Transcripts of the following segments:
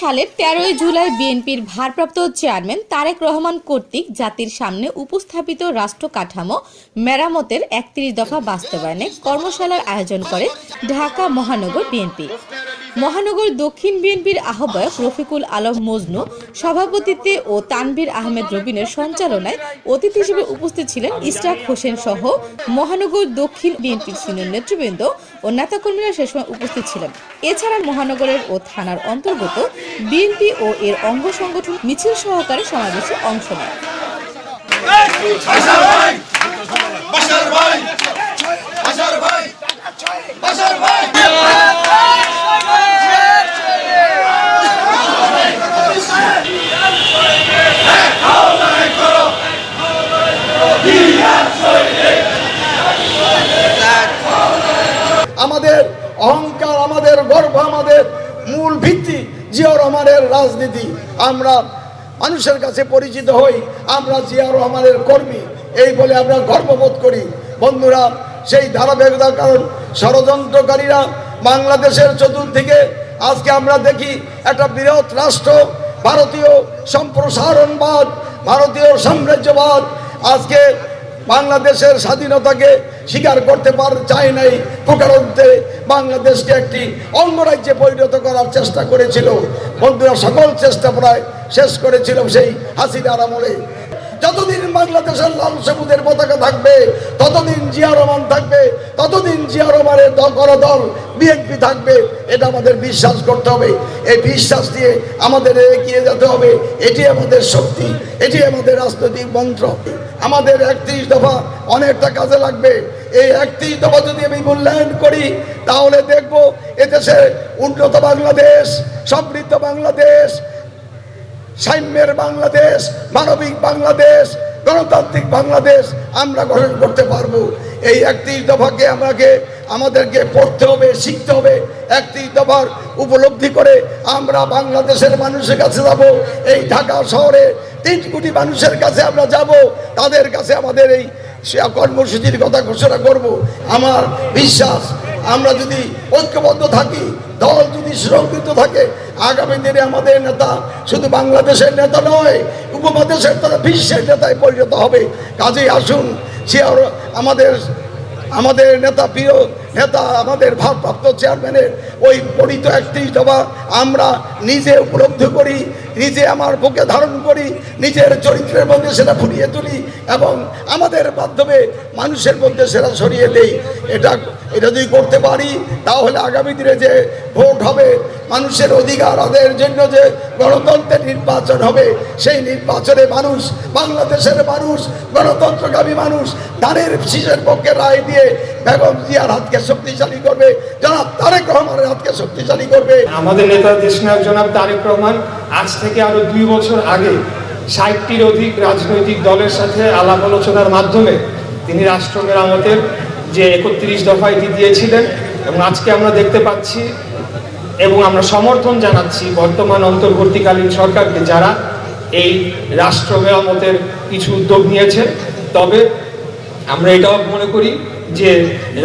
সালের তেরোই জুলাই বিএনপির ভারপ্রাপ্ত চেয়ারম্যান তারেক রহমান কর্তৃক জাতির সামনে উপস্থাপিত রাষ্ট্র কাঠামো মেরামতের একত্রিশ দফা বাস্তবায়নে কর্মশালার আয়োজন করে ঢাকা মহানগর বিএনপি। মহানগর দক্ষিণ বিএনপির আহ্বায়ক রফিকুল আলম মজনু সভাপতিত্বে ও তানভীর আহমেদ রবিনের সঞ্চালনায় অতিথি হিসেবে উপস্থিত ছিলেন ইস্টাক হোসেন সহ মহানগর দক্ষিণ বিএনপির সিনিয়র নেতৃবৃন্দ ও নেতাকর্মীরা সে সময় উপস্থিত ছিলেন। এছাড়া মহানগরের ও থানার অন্তর্গত বিএনপি ও এর অঙ্গ সংগঠন মিছিল সহকারে সমাবেশে অংশ নেয় ভাই! আমাদের অহংকার, আমাদের গর্ব, আমাদের মূল ভিত্তি জিয়া রহমানের রাজনীতি। আমরা মানুষের কাছে পরিচিত হই, আমরা জিয়া রহমানের কর্মী, এই বলে আমরা গর্ববোধ করি। বন্ধুরা, সেই ধারাবাহিকতার কারণ ষড়যন্ত্রকারীরা বাংলাদেশের চতুর্দিকে, আজকে আমরা দেখি একটা বৃহৎ রাষ্ট্র, ভারতীয় সম্প্রসারণবাদ, ভারতীয় সাম্রাজ্যবাদ। আজকে বাংলাদেশের স্বাধীনতাকে স্বীকার করতে পার চায় নাই প্রকারান্তে বাংলাদেশকে একটি অঙ্গরাজ্যে পরিণত করার চেষ্টা করেছিল। বন্ধুরা, সকল চেষ্টা প্রায় শেষ করেছিল সেই হাসিনার আমলে। যতদিন বাংলাদেশের লাল সবুজের পতাকা থাকবে, ততদিন জিয়া রহমান থাকবে, ততদিন জিয়া রহমানের দল দল বিএনপি থাকবে, এটা আমাদের বিশ্বাস করতে হবে। এই বিশ্বাস দিয়ে আমাদের এগিয়ে যেতে হবে, এটি আমাদের শক্তি, এটি আমাদের রাজনৈতিক মন্ত্র। আমাদের একত্রিশ দফা অনেকটা কাজে লাগবে। এই একত্রিশ দফা যদি আমি মূল্যায়ন করি, তাহলে দেখব এদেশে উন্নত বাংলাদেশ, সমৃদ্ধ বাংলাদেশ সাম্যের বাংলাদেশ, মানবিক বাংলাদেশ, গণতান্ত্রিক বাংলাদেশ আমরা গঠন করতে পারব। এই একত্রিশ দফাকে আমাকে, আমাদেরকে পড়তে হবে, শিখতে হবে। একত্রিশ দফার উপলব্ধি করে আমরা বাংলাদেশের মানুষের কাছে যাব। এই ঢাকা শহরে তিন কোটি মানুষের কাছে আমরা যাব। তাদের কাছে আমাদের এই কর্মসূচির কথা ঘোষণা করব। আমার বিশ্বাস, আমরা যদি ঐক্যবদ্ধ থাকি দল যদি সুরক্ষিত থাকে, আগামী দিনে আমাদের নেতা শুধু বাংলাদেশের নেতা নয়, উপমহাদেশের তারা বিশ্বের নেতায় পরিণত হবে। কাজেই আসুন সে আমাদের আমাদের নেতা প্রিয় নেতা, আমাদের ভারপ্রাপ্ত চেয়ারম্যানের ওই পরিত একত্রিশ দফা আমরা নিজে উপলব্ধি করি, নিজে আমার বুকে ধারণ করি, নিজের চরিত্রের মধ্যে সেটা ফুটিয়ে তুলি এবং আমাদের মাধ্যমে মানুষের মধ্যে সেটা সরিয়ে দেই। এটা এটা যদি করতে পারি, তাহলে আগামী দিনে যে ভোট হবে, মানুষের অধিকার আদায়ের জন্য যে গণতন্ত্রের নির্বাচন হবে, সেই নির্বাচনে মানুষ, বাংলাদেশের মানুষ, গণতন্ত্রগামী মানুষ তাদের শীষের পক্ষে রায় দিয়ে বেগম জিয়ার হাতকে শক্তিশালী করবে। যারা তারেক রহমানের হাতকে শক্তিশালী করবে। আমাদের নেতা দেশনায়ক জনাব তারেক রহমান আজ থেকে আরও দুই বছর আগে ষাটটির অধিক রাজনৈতিক দলের সাথে আলাপ আলোচনার মাধ্যমে তিনি রাষ্ট্র মেরামতের যে একত্রিশ দফা এটি দিয়েছিলেন এবং আজকে আমরা দেখতে পাচ্ছি এবং আমরা সমর্থন জানাচ্ছি বর্তমান অন্তর্বর্তীকালীন সরকারকে যারা এই রাষ্ট্র মেরামতের কিছু উদ্যোগ নিয়েছে তবে আমরা এটাও মনে করি যে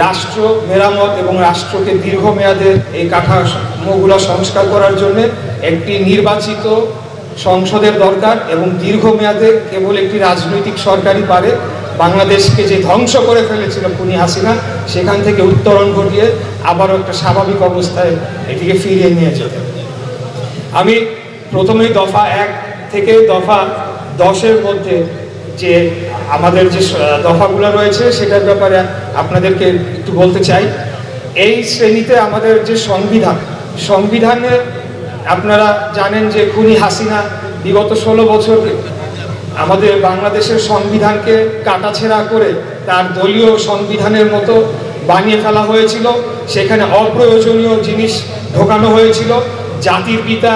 রাষ্ট্র মেরামত এবং রাষ্ট্রকে দীর্ঘমেয়াদের এই কাঠামোগুলো সংস্কার করার জন্য একটি নির্বাচিত সংসদের দরকার এবং দীর্ঘমেয়াদে কেবল একটি রাজনৈতিক সরকারই পারে। বাংলাদেশকে যে ধ্বংস করে ফেলেছিল খুনি হাসিনা, সেখান থেকে উত্তরণ ঘটিয়ে আবারও একটা স্বাভাবিক অবস্থায় এটিকে ফিরিয়ে নিয়ে যেতে। আমি প্রথমেই দফা এক থেকে দফা দশের মধ্যে যে আমাদের যে দফাগুলো রয়েছে সেটার ব্যাপারে আপনাদেরকে একটু বলতে চাই। এই শ্রেণীতে আমাদের যে সংবিধান, সংবিধানে আপনারা জানেন যে খুনি হাসিনা বিগত ষোলো বছর আমাদের বাংলাদেশের সংবিধানকে কাটাছেড়া করে তার দলীয় সংবিধানের মতো বানিয়ে ফেলা হয়েছিল। সেখানে অপ্রয়োজনীয় জিনিস ঢোকানো হয়েছিল। জাতির পিতা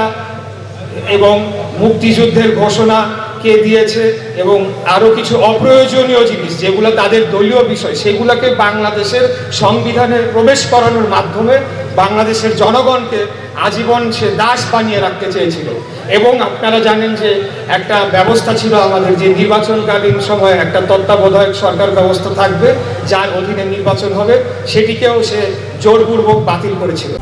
এবং মুক্তিযুদ্ধের ঘোষণা কে দিয়েছে এবং আরও কিছু অপ্রয়োজনীয় জিনিস যেগুলো তাদের দলীয় বিষয়, সেগুলোকে বাংলাদেশের সংবিধানে প্রবেশ করানোর মাধ্যমে বাংলাদেশের জনগণকে আজীবন সে দাস বানিয়ে রাখতে চেয়েছিল। এবং আপনারা জানেন যে একটা ব্যবস্থা ছিল আমাদের যে নির্বাচনকালীন সময় একটা তত্ত্বাবধায়ক সরকার ব্যবস্থা থাকবে, যার অধীনে নির্বাচন হবে, সেটিকেও সে জোরপূর্বক বাতিল করেছিল।